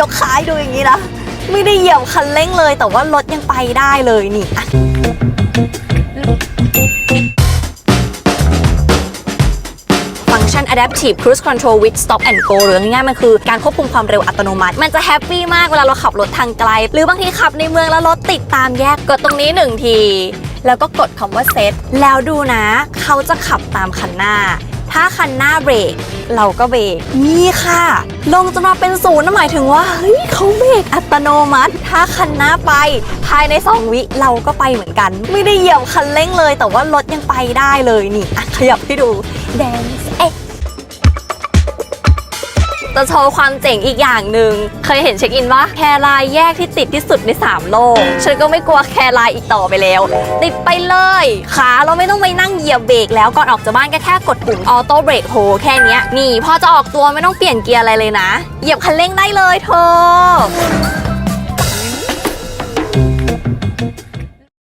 ยกขาให้ดูอย่างนี้นะ ไม่ได้เหยียบคันเร่งเลย แต่ว่ารถยังไปได้เลยนี่อะฟังก์ชัน Adaptive Cruise Control with Stop and Go หรือง่ายๆมันคือการควบคุมความเร็วอัตโนมัติ มันจะแฮปปี้มากเวลาเราขับรถทางไกล หรือบางทีขับในเมืองแล้วรถติดตามแยกกดตรงนี้หนึ่งที แล้วก็กดคำว่า Set แล้วดูนะ เขาจะขับตามคันหน้า ถ้าคันหน้าเบรกเราก็เบรกนี่ค่ะ ลงจะมาเป็นศูนย์นั่นหมายถึงว่าเฮ้ยเขาเบรกอัตโนมัติ ถ้าคันหน้าไปภายใน 2 วิเราก็ไปเหมือนกัน ไม่ได้เหยียบคันเร่งเลย แต่ว่ารถยังไปได้เลยนี่ขยับให้ดูแดนซ์เอ๊ะ จะโชว์ความเจ๋งอีกอย่างหนึ่ง เคยเห็นเช็คอินว่าแครายแยกที่ติดที่สุดใน 3 โลก ฉันก็ไม่กลัวแครายอีกต่อไปแล้ว ติดไปเลยขาเราไม่ต้องไปนั่งเหยียบเบรกแล้วก่อนออกจากบ้านก็แค่กดปุ่มออโต้เบรกโฮแค่นี้นี่พอจะออกตัวไม่ต้องเปลี่ยนเกียร์อะไรเลยนะ เหยียบคันเร่งได้เลยเธอ